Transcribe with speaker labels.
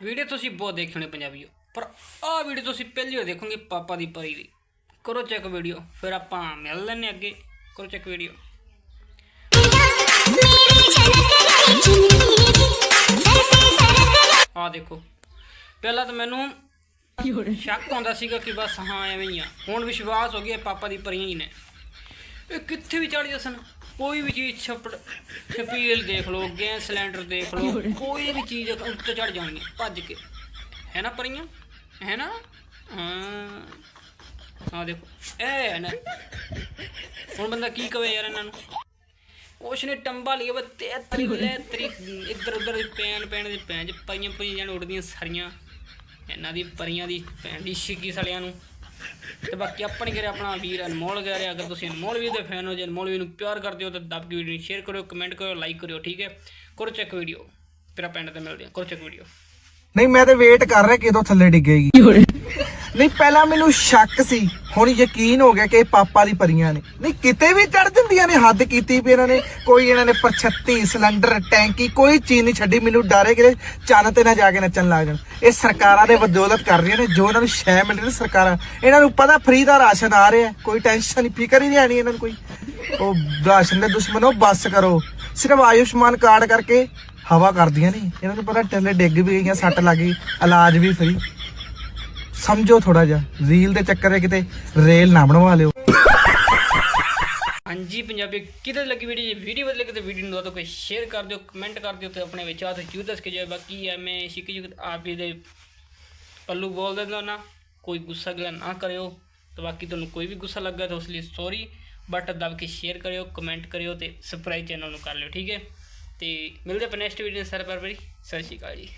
Speaker 1: Video ਤੁਸੀਂ ਬਹੁਤ ਦੇਖੇ ਹੋਣੇ ਪੰਜਾਬੀਓ, ਪਰ ਆਹ ਵੀਡੀਓ ਤੁਸੀਂ ਪਹਿਲੀ ਵਾਰ ਦੇਖੋਗੇ ਪਾਪਾ ਦੀ ਪਰੀ ਦੀ। ਕਰੋ ਚੈੱਕ ਵੀਡੀਓ, ਫਿਰ ਆਪਾਂ ਮਿਲ ਲੈਣੇ ਅੱਗੇ। ਕਰੋ ਚੈੱਕ ਵੀਡੀਓ। ਆਹ ਦੇਖੋ, ਪਹਿਲਾਂ ਤਾਂ ਮੈਨੂੰ ਸ਼ੱਕ ਆਉਂਦਾ ਸੀਗਾ ਕਿ ਬਸ ਹਾਂ, ਐਵੇਂ ਹੀ ਆ। ਹੁਣ ਵਿਸ਼ਵਾਸ ਹੋ ਗਿਆ ਪਾਪਾ ਦੀ ਪਰੀਆਂ ਹੀ ਨੇ। ਇਹ ਕਿੱਥੇ ਵੀ ਚੜ ਜਸਨ ਕੋਈ ਵੀ ਚੀਜ਼ ਛਪੜ ਛਪੀਲ ਦੇਖ ਲਓ ਗੈਸ ਸਿਲੰਡਰ ਦੇਖ ਲਓ ਕੋਈ ਵੀ ਚੀਜ਼ ਉੱਤੇ ਚੜ ਜਾਣਗੀ ਭੱਜ ਕੇ। ਹੈ ਨਾ ਪਰੀਆਂ? ਹੈ ਨਾ? ਹਾਂ। ਆ ਦੇਖੋ। ਇਹ ਹੈ ਨਾ। ਹੁਣ ਬੰਦਾ ਕੀ ਕਵੇ ਯਾਰ ਇਹਨਾਂ ਨੂੰ? ਕੁਛ ਨੇ ਟੰਬਾ ਲਿਆ ਵਾ ਤੇ ਤਰੀ ਲੈ ਤਰੀ। ਇੱਧਰ ਉੱਧਰ ਦੀ ਪੈਣ ਪੈਣ ਦੇ ਪੈਣ ਚ ਪਈਆਂ ਪਈਆਂ ਜਾਣ ਉੱਡਦੀਆਂ ਸਾਰੀਆਂ। ਇਹਨਾਂ ਦੀ ਪਰੀਆਂ ਦੀ ਭੈਣ ਦੀ ਛਿੱਕੀ ਸਲਿਆਂ ਨੂੰ। ਤੇ ਬਾਕੀ ਆਪਣੀ ਕਰੇ ਆਪਣਾ ਵੀਰ ਅਨਮੋਲ ਕਹਿ ਰਿਹਾ ਅਗਰ ਤੁਸੀਂ ਅਨਮੋਲ ਵੀਰ ਦੇ ਫੈਨ ਹੋ ਜੇ ਅਨਮੋਲ ਵੀਰ ਨੂੰ ਪਿਆਰ ਕਰਦੇ ਹੋ ਤਾਂ ਦੱਬ ਕੇ ਵੀਡੀਓ ਨੂੰ ਸ਼ੇਅਰ ਕਰਿਓ ਕਮੈਂਟ ਕਰਿਓ ਲਾਈਕ ਕਰਿਓ ਠੀਕ ਹੈ? ਕਰੋ ਚੈੱਕ ਵੀਡੀਓ ਫਿਰ ਆਪਾਂ ਪਿੰਡ ਤੇ ਮਿਲਦੇ ਹਾਂ। ਕਰੋ ਚੈੱਕ ਵੀਡੀਓ
Speaker 2: ਨਹੀਂ ਮੈਂ ਤੇ ਵੇਟ ਕਰ ਰਿਹਾ ਕਿਦੋਂ ਥੱਲੇ ਡਿੱਗੇਗੀ। ਨਹੀਂ ਪਹਿਲਾਂ ਮੈਨੂੰ ਸ਼ੱਕ ਸੀ ਹੁਣ ਯਕੀਨ ਹੋ ਗਿਆ ਕਿ ਇਹ ਪਾਪਾ ਦੀ ਪਰੀਆਂ ਨੇ। ਨਹੀਂ, ਕਿਤੇ ਵੀ ਚੜ ਦਿੰਦੀਆਂ ਨੇ, ਹੱਦ ਕੀਤੀ ਵੀ ਇਹਨਾਂ ਨੇ। ਕੋਈ ਇਹਨਾਂ ਨੇ ਪਰਛੱਤੀ, ਸਿਲੰਡਰ, ਟੈਂਕੀ, ਕੋਈ ਚੀਜ਼ ਨਹੀਂ ਛੱਡੀ। ਮੈਨੂੰ ਡਰ ਹੈ ਕਿ ਚੰਨ ਤੇ ਨਾ ਜਾ ਕੇ ਨੱਚਣ ਲੱਗ ਜਾਣ। ਇਹ ਸਰਕਾਰਾਂ ਦੇ ਬਦੌਲਤ ਕਰ ਰਹੀਆਂ ਨੇ, ਜੋ ਇਹਨਾਂ ਨੂੰ ਸ਼ੈ ਮਿਲ ਰਹੇ ਨੇ ਸਰਕਾਰਾਂ। ਇਹਨਾਂ ਨੂੰ ਪਤਾ ਫ੍ਰੀ ਦਾ ਰਾਸ਼ਨ ਆ ਰਿਹਾ ਕੋਈ ਟੈਨਸ਼ਨ ਨਹੀਂ, ਫਿਕਰ ਹੀ ਨਹੀਂ ਆਣੀ ਇਹਨਾਂ ਨੂੰ ਕੋਈ। ਉਹ ਰਾਸ਼ਨ ਦੇ ਦੁਸ਼ਮਣੋ ਬੱਸ ਕਰੋ। ਸਿਰਫ ਆਯੁਸ਼ਮਾਨ ਕਾਰਡ ਕਰਕੇ ਹਵਾ ਕਰਦੀਆਂ ਨੇ। ਇਹਨਾਂ ਨੂੰ ਪਤਾ ਟੱਲੇ ਡਿੱਗ ਵੀ ਗਈਆਂ, ਸੱਟ ਲੱਗ ਗਈ, ਇਲਾਜ ਵੀ ਫ੍ਰੀ। ਸਮਝੋ ਥੋੜਾ ਜਿਹਾ। ਰੀਲ ਦੇ ਚੱਕਰ ਹੈ ਕਿਤੇ ਰੇਲ ਨਾ ਬਣਵਾ ਲਿਓ।
Speaker 1: ਹਾਂਜੀ, ਪੰਜਾਬੀ ਕਿਤੇ ਲੱਗੀ ਵੀਡੀਓ ਜੇ ਵੀਡੀਓ ਵਧੀਆ ਲੱਗੇ ਤਾਂ ਵੀਡੀਓ ਨੂੰ ਦੋ ਕੋਈ ਸ਼ੇਅਰ ਕਰ ਦਿਓ ਕਮੈਂਟ ਕਰ ਦਿਓ ਤੇ ਆਪਣੇ ਵਿਚਾਰ ਤੇ ਜੂ ਦੱਸ ਕੇ ਜਾਓ ਬਾਕੀ ਐਵੇਂ ਸ਼ਿਕੀ ਜੁਗ ਆਪ ਜੀ ਦੇ ਪੱਲੂ ਬੋਲ ਦਿੰਦਾ ਨਾ, ਕੋਈ ਗੁੱਸਾ ਗਿਲਾ ਨਾ ਕਰਿਓ। ਤੇ ਬਾਕੀ ਤੁਹਾਨੂੰ ਕੋਈ ਵੀ ਗੁੱਸਾ ਲੱਗਾ ਤਾਂ ਉਸ ਲਈ ਸੌਰੀ ਬਟ ਦਬ ਕੇ ਸ਼ੇਅਰ ਕਰਿਓ ਕਮੈਂਟ ਕਰਿਓ ਤੇ ਸਬਸਕ੍ਰਾਈਬ ਚੈਨਲ ਨੂੰ ਕਰ ਲਿਓ, ਠੀਕ ਹੈ? ਤੇ ਮਿਲਦੇ ਆਪਾਂ ਨੈਕਸਟ ਵੀਡੀਓ ਸਾਰੇ ਪਰ ਸਤਿ ਸ਼੍ਰੀ ਅਕਾਲ ਜੀ।